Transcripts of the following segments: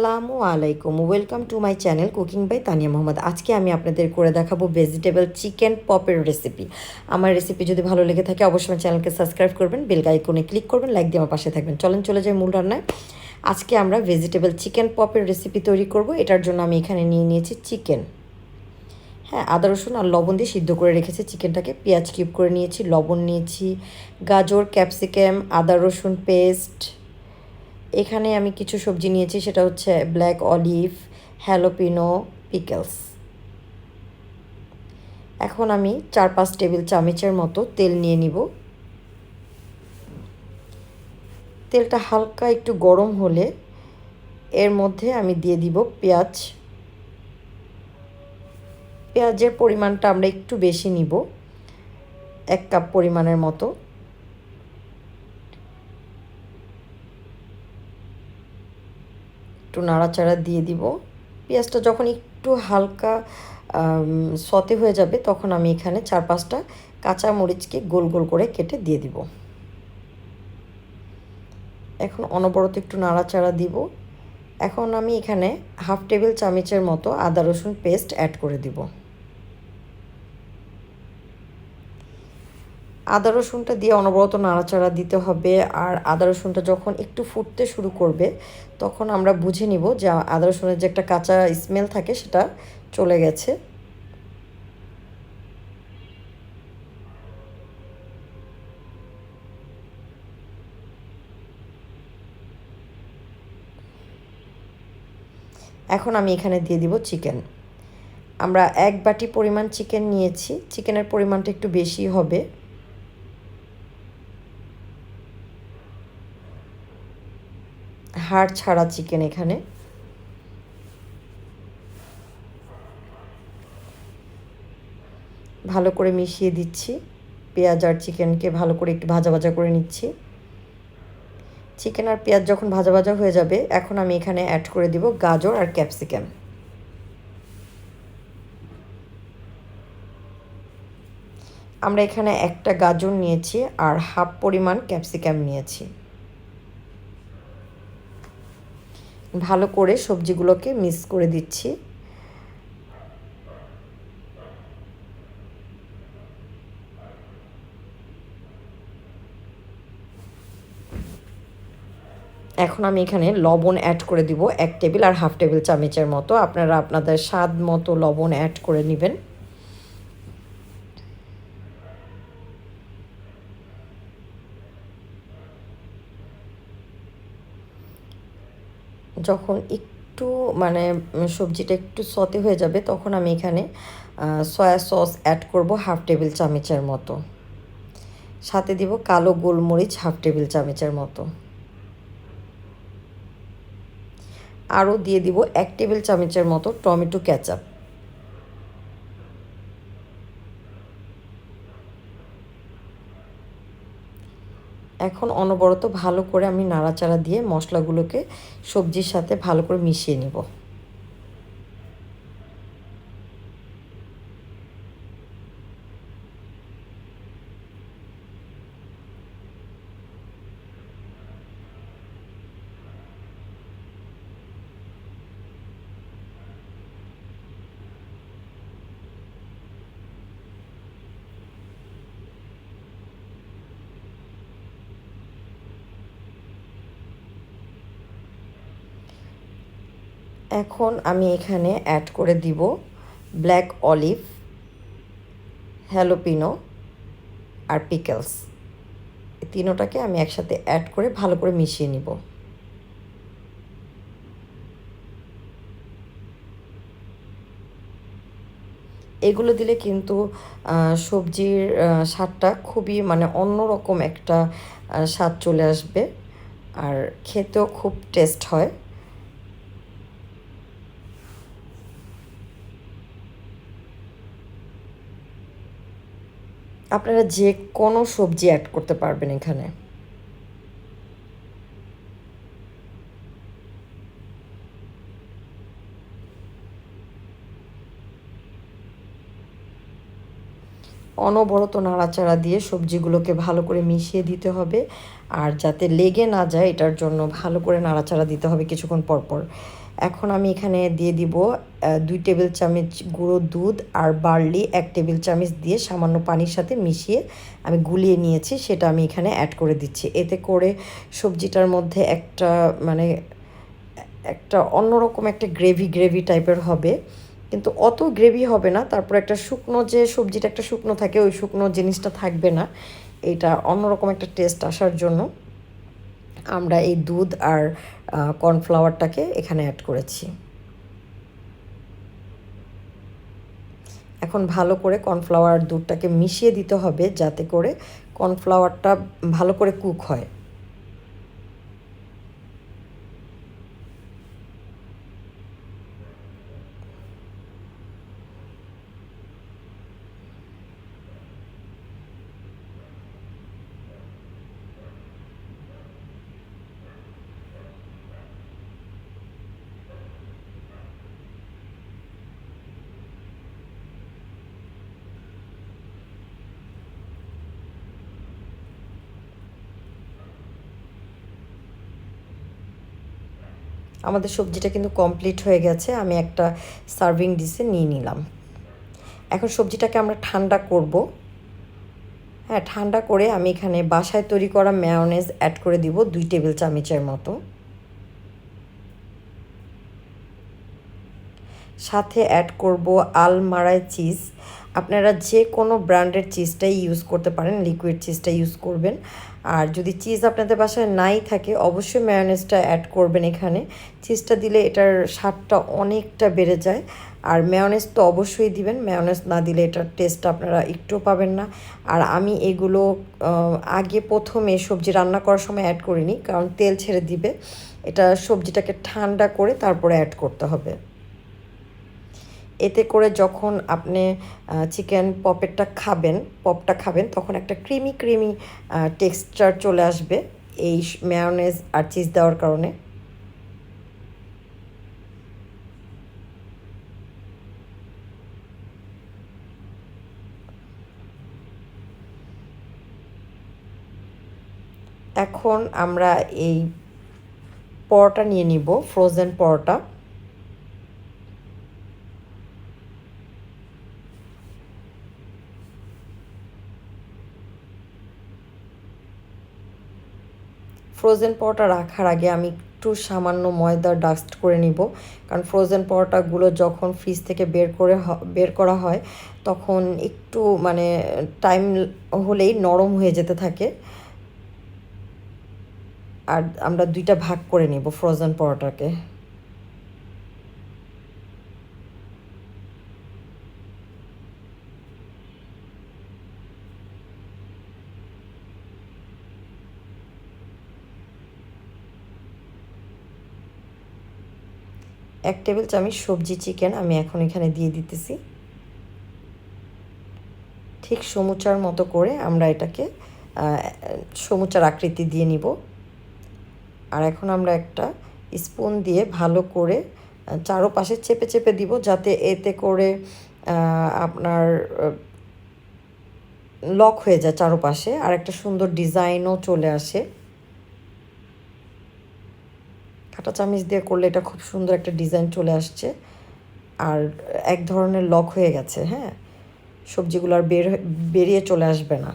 আসসালামু আলাইকুম। Welcome to my channel cooking by Tania Mohammad আজকে আমি আপনাদের করে দেখাবো ভেজিটেবল চিকেন পপের রেসিপি আমার রেসিপি যদি ভালো লেগে থাকে, অবশ্যই আমার চ্যানেলকে সাবস্ক্রাইব করবেন বেল আইকনে ক্লিক করবেন লাইক দিয়ে আমার পাশে থাকবেন। চলেন, চলে যাই মূল রান্নায়। আজকে আমরা ভেজিটেবল চিকেন পপের রেসিপি তৈরি করব। এটার জন্য আমি এখানে নিয়ে নিয়েছি চিকেন হ্যাঁ আদা, রসুন আর লবণ দিয়ে সিদ্ধ করে রেখেছি চিকেনটাকে পেঁয়াজ কিউব করে নিয়েছি, লবণ নিয়েছি, গাজর ক্যাপসিকাম আদা, রসুন পেস্ট এখানে আমি কিছু সবজি নিয়েছি, সেটা হচ্ছে ব্ল্যাক অলিভ হ্যালোপিনো পিকেলস এখন আমি চার পাঁচ টেবিল চামচের মতো তেল নিয়ে নিব। তেলটা হালকা একটু গরম হলে এর মধ্যে আমি দিয়ে দিব পেঁয়াজ। পেঁয়াজের পরিমাণটা আমরা একটু বেশি নিব, এক কাপ পরিমাণের মতো। একটু নাড়াচাড়া দিয়ে দিব। পেঁয়াজটা যখন একটু হালকা সতে হয়ে যাবে, তখন আমি এখানে চার পাঁচটা কাঁচা মরিচকে গোল গোল করে কেটে দিয়ে দিব। এখন অনবরত একটু নাড়াচাড়া দিব। এখন আমি এখানে হাফ টেবিল চামচের মতো আদা রসুন পেস্ট অ্যাড করে দিব। আদা রসুনটা দিয়ে অনবরত নাড়াচাড়া দিতে হবে। আর আদা রসুনটা যখন একটু ফুটতে শুরু করবে, তখন আমরা বুঝে নিব যে আদা রসুনের যে একটা কাঁচা স্মেল থাকে, সেটা চলে গেছে। এখন আমি এখানে দিয়ে দিব চিকেন। আমরা এক বাটি পরিমাণ চিকেন নিয়েছি। চিকেনের পরিমাণটা একটু বেশি হবে। হাড় ছাড়া চিকেন এখানে। ভালো করে মিশিয়ে দিচ্ছি। পেঁয়াজ আর চিকেনকে ভালো করে একটু ভাজা ভাজা করে নিচ্ছি। চিকেন আর পেঁয়াজ যখন ভাজা ভাজা হয়ে যাবে, এখন আমি এখানে অ্যাড করে দিব গাজর আর ক্যাপসিকাম আমরা এখানে একটা গাজর নিয়েছি আর হাফ পরিমাণ ক্যাপসিকাম নিয়েছি। ভালো করে সবজিগুলোকে মিক্স করে দিচ্ছি। এখন আমি এখানে লবণ অ্যাড করে দিব, এক টেবিল আর হাফ টেবিল চামচের মতো। আপনারা আপনাদের স্বাদ মতো লবণ অ্যাড করে নেবেন। যখন একটু মানে সবজিটা একটু সতে হয়ে যাবে, তখন আমি এখানে সয়া সস অ্যাড করব হাফ টেবিল চামচের মতো। সাথে দিব কালো গোলমরিচ হাফ টেবিল চামচের মতো। আরও দিয়ে দিব এক টেবিল চামচের মতো টমেটো ক্যাচাপ এখন অনবরত ভালো করে আমি নাড়াচাড়া দিয়ে মশলাগুলোকে সবজির সাথে ভালো করে মিশিয়ে নিব। এখন আমি এখানে অ্যাড করে দিব ব্ল্যাক অলিভ হ্যালোপিনো আর পিকেলস এই তিনোটাকে আমি একসাথে অ্যাড করে ভালো করে মিশিয়ে নিব। এগুলো দিলে কিন্তু সবজির স্বাদটা খুবই মানে অন্যরকম একটা স্বাদ চলে আসবে। আর খেতেও খুব টেস্ট হয়। আপনারা যে কোনো সবজি অ্যাড করতে পারবেন এখানে। অনবরত নাড়াচাড়া দিয়ে সবজিগুলোকে ভালো করে মিশিয়ে দিতে হবে, আর যাতে লেগে না যায় এটার জন্য ভালো করে নাড়াচাড়া দিতে হবে কিছুক্ষণ পর পর। এখন আমি এখানে দিয়ে দিব দুই টেবিল চামচ গুঁড়ো দুধ আর বার্লি, এক টেবিল চামচ দিয়ে সামান্য পানির সাথে মিশিয়ে আমি গুলিয়ে নিয়েছি, সেটা আমি এখানে অ্যাড করে দিচ্ছি। এতে করে সবজিটার মধ্যে একটা মানে একটা অন্যরকম একটা গ্রেভি গ্রেভি টাইপের হবে। কিন্তু অত গ্রেভি হবে না, তারপর একটা শুকনো যে সবজিটা, একটা শুকনো থাকে, ওই শুকনো জিনিসটা থাকবে না। এটা অন্যরকম একটা টেস্ট আসার জন্য। আমরা এই দুধ আর কর্নফ্লাওয়ারটাকে এখানে অ্যাড করেছি। এখন ভালো করে কর্নফ্লাওয়ার দুধটাকে মিশিয়ে দিতে হবে যাতে করে কর্নফ্লাওয়ারটা ভালো করে কুক হয়। আমাদের সবজিটা কিন্তু কমপ্লিট হয়ে গেছে, আমি একটা সার্ভিং ডিশে নিয়ে নিলাম। এখন সবজিটাকে আমরা ঠান্ডা করব। হ্যাঁ ঠান্ডা করে আমি এখানে বাসায় তৈরি করা ম্যায়োনেজ অ্যাড করে দিব দুই টেবিল চামচের মতো। সাথে অ্যাড করব আলমারাই চিজ আপনারা যে কোনো ব্র্যান্ডের চিজটাই ইউজ করতে পারেন লিকুইড চিজটা ইউজ করবেন। আর যদি চিজ আপনাদের বাসায় নাই থাকে, অবশ্যই ম্যায়োনেজটা অ্যাড করবেন এখানে। চিজটা দিলে এটার স্বাদটা অনেকটা বেড়ে যায়। আর ম্যায়োনেজ তো অবশ্যই দিবেন ম্যায়োনেজ না দিলে এটার টেস্ট আপনারা একটুও পাবেন না। আর আমি এগুলো আগে প্রথমে সবজি রান্না করার সময় অ্যাড করিনি, কারণ তেল ছেড়ে দিবে। এটা সবজিটাকে ঠান্ডা করে তারপরে অ্যাড করতে হবে। এতে করে যখন আপনি চিকেন পপেরটা খাবেন, পপটা খাবেন, তখন একটা ক্রিমি ক্রিমি টেক্সচার চলে আসবে এই ম্যায়োনেজ আর চিজ দেওয়ার কারণে। এখন আমরা এই পরোটা নিয়ে নিব ফ্রোজেন পরোটা। ফ্রোজেন পরোটা রাখার আগে আমি একটু সামান্য ময়দা ডাস্ট করে নিব। কারণ ফ্রোজেন পরোটাগুলো যখন ফ্রিজ থেকে বের করে বের করা হয়, তখন একটু মানে টাইম হলেই নরম হয়ে যেতে থাকে। আর আমরা দুইটা ভাগ করে নিব ফ্রোজেন পরোটাকে এক টেবিল চামচ সবজি চিকেন আমি এখন এখানে দিয়ে দিতেছি। ঠিক সমুচার মতো করে আমরা এটাকে সমুচার আকৃতি দিয়ে নিব। আর এখন আমরা একটা স্পুন দিয়ে ভালো করে চারোপাশে চেপে চেপে দিব যাতে এতে করে আপনার লক হয়ে যায় চারোপাশে। আর একটা সুন্দর ডিজাইনও চলে আসে। কাঁটা চামিচ দিয়ে করলে এটা খুব সুন্দর একটা ডিজাইন চলে আসছে। আর এক ধরনের লক হয়ে গেছে হ্যাঁ? সবজিগুলো আর বের বেরিয়ে চলে আসবে না।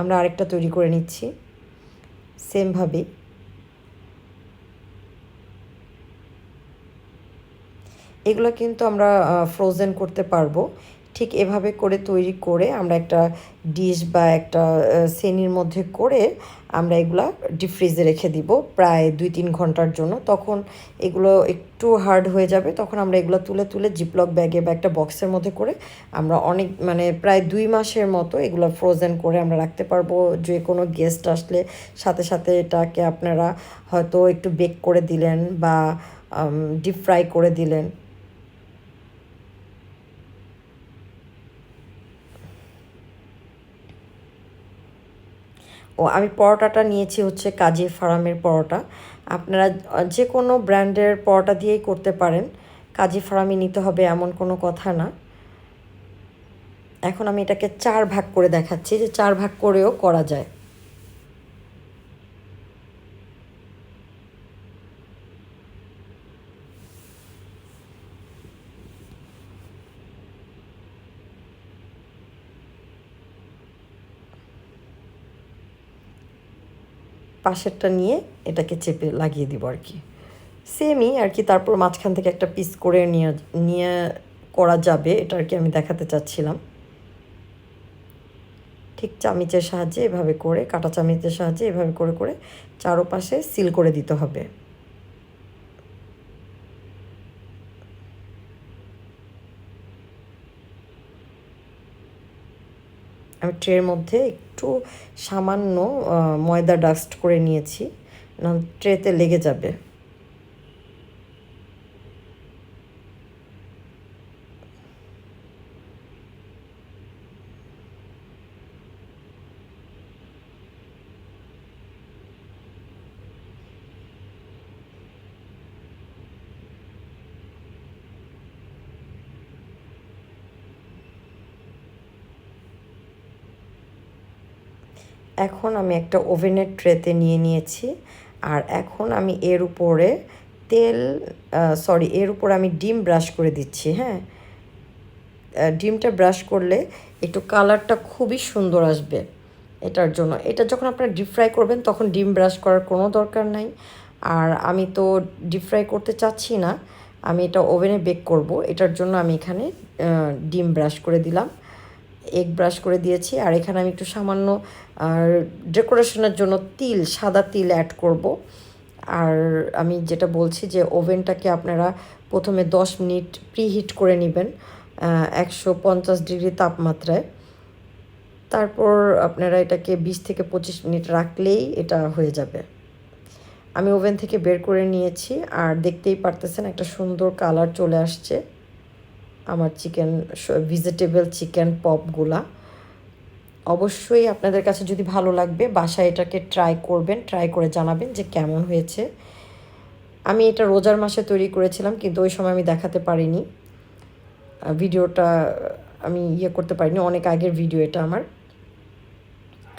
আমরা আরেকটা তৈরি করে নিচ্ছি। সেমভাবেই এগুলো কিন্তু আমরা ফ্রোজেন করতে পারব। ঠিক এভাবে করে তৈরি করে আমরা একটা ডিশ বা একটা সেনির মধ্যে করে আমরা এগুলা ডিপ ফ্রিজে রেখে দিব প্রায় দুই তিন ঘণ্টার জন্য। তখন এগুলো একটু হার্ড হয়ে যাবে। তখন আমরা এগুলো তুলে তুলে জিপলক ব্যাগে বা একটা বক্সের মধ্যে করে আমরা অনেক মানে প্রায় দুই মাসের মতো এগুলো ফ্রোজেন করে আমরা রাখতে পারব। যে কোনো গেস্ট আসলে সাথে সাথে এটাকে আপনারা হয়তো একটু বেক করে দিলেন বা ডিপ ফ্রাই করে দিলেন। ও, আমি পরোটাটা নিয়েছি হচ্ছে কাজী ফার্মের পরোটা। আপনারা যে কোনো ব্র্যান্ডের পরোটা দিয়েই করতে পারেন। কাজী ফার্মই নিতে হবে এমন কোনো কথা না। এখন আমি এটাকে চার ভাগ করে দেখাচ্ছি যে চার ভাগ করেও করা যায়। পাশেরটা নিয়ে এটাকে চেপে লাগিয়ে দিব আর কি। সেমই আর কি, তারপর মাঝখান থেকে একটা পিস করে নিয়ে নিয়ে করা যাবে, এটা আর কি আমি দেখাতে চাচ্ছিলাম। ঠিক চামিচের সাহায্যে এভাবে করে, কাটা চামিচের সাহায্যে এভাবে করে করে চারোপাশে সিল করে দিতে হবে। ট্রের মধ্যে একটু সামান্য ময়দা ডাস্ট করে নিয়েছি না ট্রেতে লেগে যাবে। এখন আমি একটা ওভেনের ট্রেতে নিয়ে নিয়েছি। আর এখন আমি এর উপরে তেল সরি এর উপরে আমি ডিম ব্রাশ করে দিচ্ছি হ্যাঁ? ডিমটা ব্রাশ করলে একটু কালারটা খুবই সুন্দর আসবে এটার জন্য। এটা যখন আপনারা ডিপ ফ্রাই করবেন, তখন ডিম ব্রাশ করার কোনো দরকার নাই। আর আমি তো ডিপ ফ্রাই করতে চাচ্ছি না, আমি এটা ওভেনে বেক করব। এটার জন্য আমি এখানে ডিম ব্রাশ করে দিলাম। এগ ব্রাশ করে দিয়েছি। আর এখানে আমি একটু সামান্য, আর ডেকোরেশনের জন্য তিল, সাদা তিল অ্যাড করব। আর আমি যেটা বলছি যে ওভেনটাকে আপনারা প্রথমে দশ মিনিট প্রিহিট করে নেবেন একশো পঞ্চাশ ডিগ্রি তাপমাত্রায়। তারপর আপনারা এটাকে বিশ থেকে পঁচিশ মিনিট রাখলেই এটা হয়ে যাবে। আমি ওভেন থেকে বের করে নিয়েছি, আর দেখতেই পারতেছেন একটা সুন্দর কালার চলে আসছে। আমার চিকেন ভেজিটেবল চিকেন পপগুলা অবশ্যই আপনাদের কাছে যদি ভালো লাগবে, বাসায় এটাকে ট্রাই করবেন ট্রাই করে জানাবেন যে কেমন হয়েছে। আমি এটা রোজার মাসে তৈরি করেছিলাম, কিন্তু ওই সময় আমি দেখাতে পারিনি। ভিডিওটা আমি ইয়ে করতে পারিনি, অনেক আগের ভিডিও এটা আমার।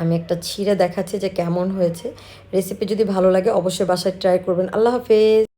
আমি একটা ছিঁড়ে দেখাচ্ছি যে কেমন হয়েছে। রেসিপি যদি ভালো লাগে, অবশ্যই বাসায় ট্রাই করবেন। আল্লাহ হাফেজ!